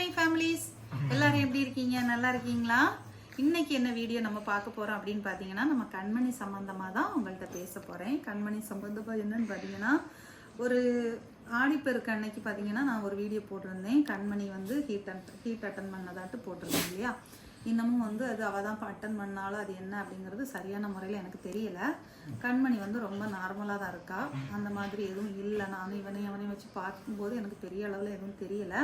My families எல்லாரும் எப்படி இருக்கீங்க? நல்லா இருக்கீங்களா? இன்னைக்கு என்ன வீடியோ நம்ம பார்க்க போறோம் அப்படின்னு பார்த்தீங்கன்னா நம்ம கண்மணி சம்பந்தமா தான் உங்கள்கிட்ட பேச போறேன். கண்மணி சம்பந்தமா என்னன்னு பார்த்தீங்கன்னா ஒரு ஆடிப்பெருக்கு அன்னைக்கு பார்த்தீங்கன்னா நான் ஒரு வீடியோ போட்டிருந்தேன். கண்மணி வந்து ஹீட் அட் ஹீட் அட்டன் பண்ணதாட்டு போட்டிருந்தேன் இல்லையா? இன்னமும் வந்து அது அவள் தான் அட்டன் பண்ணாலும் அது என்ன அப்படிங்கிறது சரியான முறையில் எனக்கு தெரியல. கண்மணி வந்து ரொம்ப நார்மலாக தான் இருக்கா? அந்த மாதிரி எதுவும் இல்லை. நான் இவனையும் அவனையும் வச்சு பார்க்கும்போது எனக்கு பெரிய அளவில் எதுவும் தெரியலை.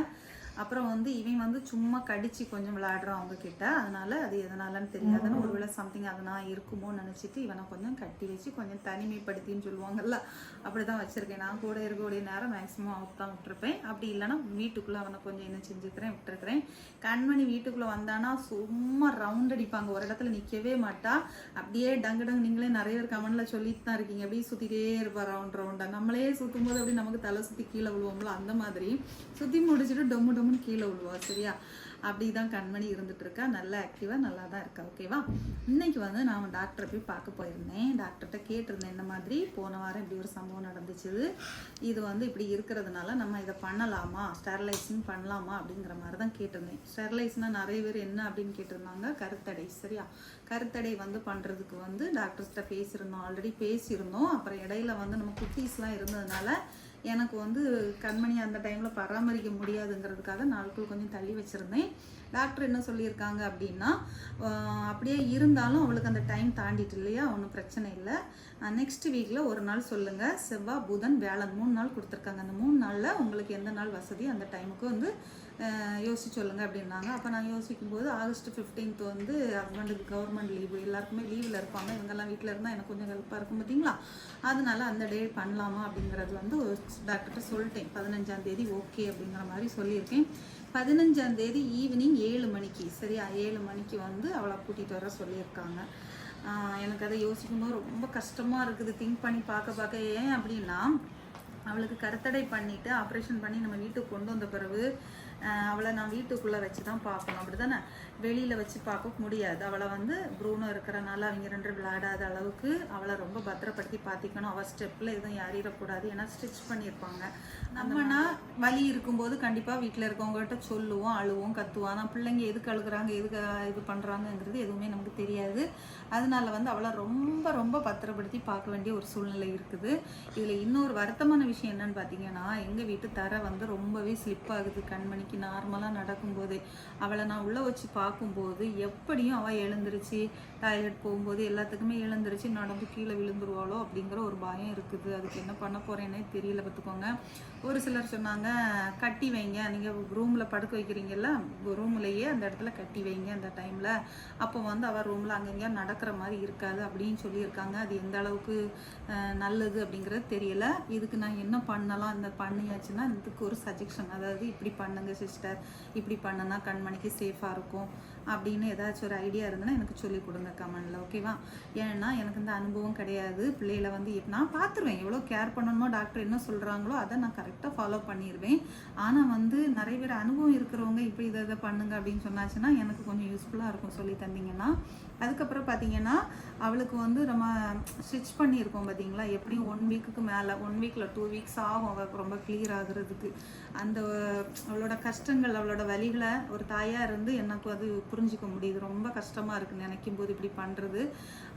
அப்புறம் வந்து இவன் வந்து சும்மா கடிச்சு கொஞ்சம் விளையாடுறான் அவங்க கிட்ட. அதனால அது எதனாலன்னு தெரியாதுன்னு ஒருவேளை சம்திங் அதனால் இருக்குமோன்னு நினச்சிட்டு இவனை கொஞ்சம் கட்டி வச்சு கொஞ்சம் தனிமைப்படுத்தின்னு சொல்லுவாங்கல்ல. அப்படி தான் வச்சுருக்கேன். நான் கூட இருக்கக்கூடிய நேரம் மேக்ஸிமம் அவுட் தான் விட்டுருப்பேன். அப்படி இல்லைன்னா வீட்டுக்குள்ளே அவனை கொஞ்சம் என்ன செஞ்சுக்கிறேன் விட்டுருக்கிறேன். கண்மணி வீட்டுக்குள்ளே வந்தானா சும்மா ரவுண்ட் அடிப்பாங்க. ஒரு இடத்துல நிற்கவே மாட்டா. அப்படியே டங்கு டங்கு நீங்களே நிறைய பேர் கமெண்ட்ல சொல்லிட்டு தான் இருக்கீங்க. அப்படியே சுற்றிட்டே இருப்பா ரவுண்ட் ரவுண்டாக நம்மளே சுற்றும் போது அப்படி நமக்கு தலை சுற்றி கீழே விழுவோம்ல. அந்த மாதிரி சுற்றி முடிச்சுட்டு டொம்மு டொம்முன்னு கீழே விழுவா சரியா? அப்படி தான் கண்மணி இருந்துட்டு இருக்கா நல்லா ஆக்டிவாக நல்லா தான் இருக்கா ஓகேவா இன்னைக்கு வந்து நான் டாக்டரை போய் பார்க்க போயிருந்தேன். டாக்டர்கிட்ட கேட்டிருந்தேன் இந்த மாதிரி போன வாரம் இப்படி ஒரு சம்பவம் நடந்துச்சு. இது வந்து இப்படி இருக்கிறதுனால நம்ம இதை பண்ணலாமா? ஸ்டெர்லைசிங் பண்ணலாமா? அப்படிங்கிற மாதிரி தான் கேட்டிருந்தேன் ஸ்டெர்லைஸ்னால் நிறைய பேர் என்ன அப்படின்னு கேட்டிருந்தாங்க? கருத்தடை சரியா? கருத்தடை வந்து பண்ணுறதுக்கு வந்து டாக்டர்ஸ்கிட்ட பேசியிருந்தோம். ஆல்ரெடி பேசியிருந்தோம். அப்புறம் இடையில வந்து நம்ம குட்டீஸ்லாம் இருந்ததுனால எனக்கு வந்து கண்மணி அந்த டைமில் பராமரிக்க முடியாதுங்கிறதுக்காக நாட்கள் கொஞ்சம் தள்ளி வச்சுருந்தேன். டாக்டர் என்ன சொல்லியிருக்காங்க அப்படின்னா அப்படியே இருந்தாலும் அவளுக்கு அந்த டைம் தாண்டிட்டு இல்லையா? ஒன்றும் பிரச்சனை இல்லை. நெக்ஸ்ட் வீக்கில் ஒரு நாள் சொல்லுங்கள் செவ்வாய் புதன் வேலை மூணு நாள் கொடுத்துருக்காங்க. அந்த மூணு நாளில் உங்களுக்கு எந்த நாள் வசதி? அந்த டைமுக்கு வந்து யோசிச்சு சொல்லுங்க அப்படின்னாங்க. அப்போ நான் யோசிக்கும் போது ஆகஸ்ட் ஃபிஃப்டீன்த் வந்து ஹஸ்பண்டுக்கு கவர்மெண்ட் லீவு எல்லாருக்குமே லீவில் இருப்பாங்க. இவங்கெல்லாம் வீட்டில் இருந்தால் எனக்கு கொஞ்சம் ஹெல்ப்பாக இருக்கும் பார்த்தீங்களா அதனால அந்த டே பண்ணலாமா அப்படிங்கிறது வந்து டாக்டர்கிட்ட சொல்லிட்டேன். பதினஞ்சாம் தேதி ஓகே அப்படிங்கிற மாதிரி சொல்லியிருக்கேன். பதினஞ்சாம் தேதி ஈவினிங் ஏழு மணிக்கு சரியா? ஏழு மணிக்கு வந்து அவளை கூட்டிகிட்டு வர சொல்லியிருக்காங்க. எனக்கு அதை யோசிக்கும் போது ரொம்ப கஷ்டமாக இருக்குது. திங்க் பண்ணி பார்க்க பார்க்க ஏன் அப்படின்னா அவளுக்கு கருத்தடை பண்ணிவிட்டு ஆப்ரேஷன் பண்ணி நம்ம வீட்டுக்கு கொண்டு வந்த பிறகு அவளை நான் வீட்டுக்குள்ளே வச்சு தான் பார்க்கணும். அப்படி தானே வெளியில் வச்சு பார்க்க முடியாது. அவளை வந்து ப்ரூனோ இருக்கிறனால அவங்க ரெண்டு விளையாடாத அளவுக்கு அவளை ரொம்ப பத்திரப்படுத்தி பார்த்திக்கணும். அவள் ஸ்டெப்பில் எதுவும் ஏறிடக்கூடாது. ஏன்னா ஸ்டிச் பண்ணியிருப்பாங்க. நம்மனா வலி இருக்கும்போது கண்டிப்பாக வீட்டில் இருக்கவங்ககிட்ட சொல்லுவோம் அழுவோம் கத்துவோம். ஆனால் பிள்ளைங்க எதுக்கு அழுகுறாங்க எதுக்கு இது பண்ணுறாங்கங்கிறது எதுவுமே நமக்கு தெரியாது. அதனால வந்து அவளை ரொம்ப ரொம்ப பத்திரப்படுத்தி பார்க்க வேண்டிய ஒரு சூழ்நிலை இருக்குது. இதில் இன்னொரு வருத்தமான விஷயம் என்னன்னு பார்த்தீங்கன்னா எங்கள் வீட்டு தரை வந்து ரொம்பவே ஸ்லிப் ஆகுது அன்னைக்கு நார்மலாக நடக்கும்போது அவளை நான் உள்ளே வச்சு பார்க்கும்போது எப்படியும் அவள் எழுந்துருச்சு டாய்லெட் போகும்போது எல்லாத்துக்குமே எழுந்துருச்சு நடந்து கீழே விழுந்துருவாளோ அப்படிங்கிற ஒரு பயம் இருக்குது. அதுக்கு என்ன பண்ண போகிறேன்னே தெரியல பார்த்துக்கோங்க. ஒரு சிலர் சொன்னாங்க கட்டி வைங்க நீங்கள் ரூமில் படுக்க வைக்கிறீங்கல்ல ரூம்லேயே அந்த இடத்துல கட்டி வைங்க அந்த டைமில் அப்போ வந்து அவள் ரூமில் அங்கங்கே நடக்கிற மாதிரி இருக்காது அப்படின்னு சொல்லியிருக்காங்க. அது எந்த அளவுக்கு நல்லது அப்படிங்கிறது தெரியல. இதுக்கு நான் என்ன பண்ணலாம் இந்த பண்ணியாச்சுன்னா இதுக்கு ஒரு சஜெக்ஷன் அதாவது இப்படி பண்ணுங்க சிஸ்டர். இப்படி பண்ணனா கண்மணிக்கு சேஃபாக இருக்கும். அப்படின்னு ஏதாச்சும் ஒரு ஐடியா இருந்ததுன்னா எனக்கு சொல்லிக் கொடுங்க கமெண்டில் ஓகேவா ஏன்னா எனக்கு இந்த அனுபவம் கிடையாது. பிள்ளைகளை வந்து நான் பார்த்துருவேன் எவ்வளோ கேர் பண்ணணுமோ டாக்டர் என்ன சொல்கிறாங்களோ அதை நான் கரெக்டாக ஃபாலோ பண்ணிடுவேன் ஆனால் வந்து நிறைய பேர் அனுபவம் இருக்கிறவங்க இப்படி இதை இதை பண்ணுங்க அப்படின்னு சொன்னாச்சுன்னா எனக்கு கொஞ்சம் யூஸ்ஃபுல்லாக இருக்கும் சொல்லி தந்தீங்கன்னா. அதுக்கப்புறம் பார்த்தீங்கன்னா அவளுக்கு வந்து நம்ம ஸ்டிச் பண்ணியிருக்கோம் பார்த்தீங்களா எப்படியும் ஒன் வீக்குக்கு மேலே ஒன் வீக்கில் டூ வீக்ஸ் ஆகும் அவளுக்கு ரொம்ப கிளியர் ஆகுறதுக்கு. அந்த அவளோட கஷ்டங்கள் அவளோட வழிகளை ஒரு தாயாக இருந்து எனக்கு அது புரிஞ்சுக்க முடியுது. ரொம்ப கஷ்டமாக இருக்குது நினைக்கும் போது இப்படி பண்ணுறது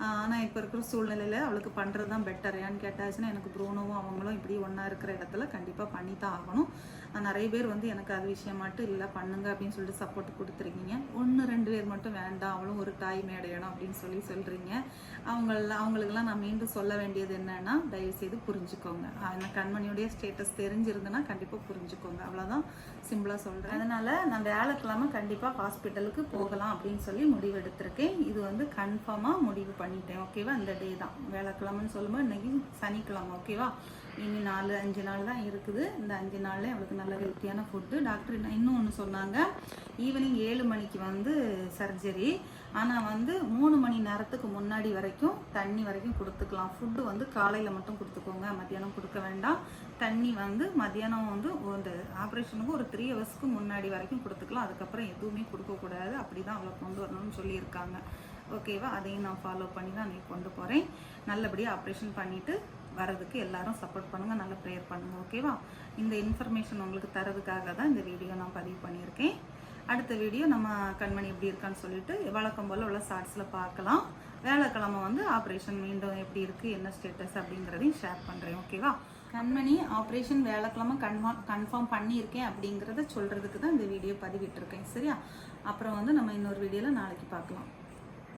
ஆனால் இப்போ இருக்கிற சூழ்நிலையில் அவளுக்கு பண்ணுறது தான் பெட்டர் ஏன்னு கேட்டாச்சுன்னா எனக்கு ப்ரோனோவும் அவங்களும் இப்படி ஒன்றா இருக்கிற இடத்துல கண்டிப்பாக பண்ணி தான் ஆகணும் நிறைய பேர் வந்து எனக்கு அது விஷயம் மட்டும் இல்லை பண்ணுங்க அப்படின்னு சொல்லிட்டு சப்போர்ட் கொடுத்துருக்கீங்க. ஒன்று ரெண்டு பேர் மட்டும் வேண்டாம் அவளும் ஒரு தாய் மேடையணும் அப்படின்னு சொல்லி சொல்கிறீங்க அவங்கள அவங்களுக்கெல்லாம் நான் மீண்டும் சொல்ல வேண்டியது என்னென்னா தயவு செய்து புரிஞ்சுக்கோங்க ஆனால் கண்மணியுடைய ஸ்டேட்டஸ் தெரிஞ்சிருந்ததுன்னா கண்டிப்பாக புரிஞ்சுக்கோங்க. அவ்வளோதான் சிம்பிளாக சொல்கிறேன் அதனால் நான் வியாழக்கிழமை கண்டிப்பாக ஹாஸ்பிட்டலுக்கு போகலாம் அப்படின்னு சொல்லி முடிவு எடுத்திருக்கேன் இது வந்து கன்ஃபார்மாக முடிவு பண்ணிட்டேன். ஓகேவா இந்த டே தான். வேலைக்கிழமைன்னு சொல்லும்போது இன்னைக்கு சனிக்கிழமை. ஓகேவா இனி நாலு அஞ்சு நாள் தான் இருக்குது. இந்த அஞ்சு நாளில் அவளுக்கு நல்ல ஹெல்த்தியான ஃபுட்டு டாக்டர் இன்னும் இன்னும் ஒன்று சொன்னாங்க. ஈவினிங் ஏழு மணிக்கு வந்து சர்ஜரி ஆனால் வந்து மூணு மணி நேரத்துக்கு முன்னாடி வரைக்கும் தண்ணி வரைக்கும் கொடுத்துக்கலாம். ஃபுட்டு வந்து காலையில் மட்டும் கொடுத்துக்கோங்க. மத்தியானம் கொடுக்க வேண்டாம். தண்ணி வந்து மத்தியானம் வந்து இந்த ஆப்ரேஷனுக்கு ஒரு த்ரீ ஹவர்ஸ்க்கு முன்னாடி வரைக்கும் கொடுத்துக்கலாம். அதுக்கப்புறம் எதுவுமே கொடுக்கக்கூடாது. அப்படி தான் அவளை கொண்டு வரணும்னு சொல்லியிருக்காங்க. ஓகேவா அதையும் நான் ஃபாலோ பண்ணி தான் அன்றைக்கி கொண்டு போகிறேன் நல்லபடியாக ஆப்ரேஷன் பண்ணிவிட்டு வரதுக்கு எல்லாரும் சப்போர்ட் பண்ணுங்க நல்லா ப்ரேயர் பண்ணுங்கள் ஓகேவா இந்த இன்ஃபர்மேஷன் உங்களுக்கு தரதுக்காக தான் இந்த வீடியோ நான் பதிவு பண்ணியிருக்கேன். அடுத்த வீடியோ நம்ம கண்மணி எப்படி இருக்கான்னு சொல்லிட்டு வழக்கம் போல் உள்ள ஷார்ட்ஸில் பார்க்கலாம். வேலைக்கிழமை வந்து ஆப்ரேஷன் மீண்டும் எப்படி இருக்குது என்ன ஸ்டேட்டஸ் அப்படிங்கிறதையும் ஷேர் பண்ணுறேன் ஓகேவா கண்மணி ஆப்ரேஷன் வேலைக்கிழமை கன்ஃபார்ம் கன்ஃபார்ம் பண்ணியிருக்கேன் அப்படிங்கிறத சொல்கிறதுக்கு தான் இந்த வீடியோ பதிவிட்டிருக்கேன் சரியா? அப்புறம் வந்து நம்ம இன்னொரு வீடியோவில் நாளைக்கு பார்க்கலாம்.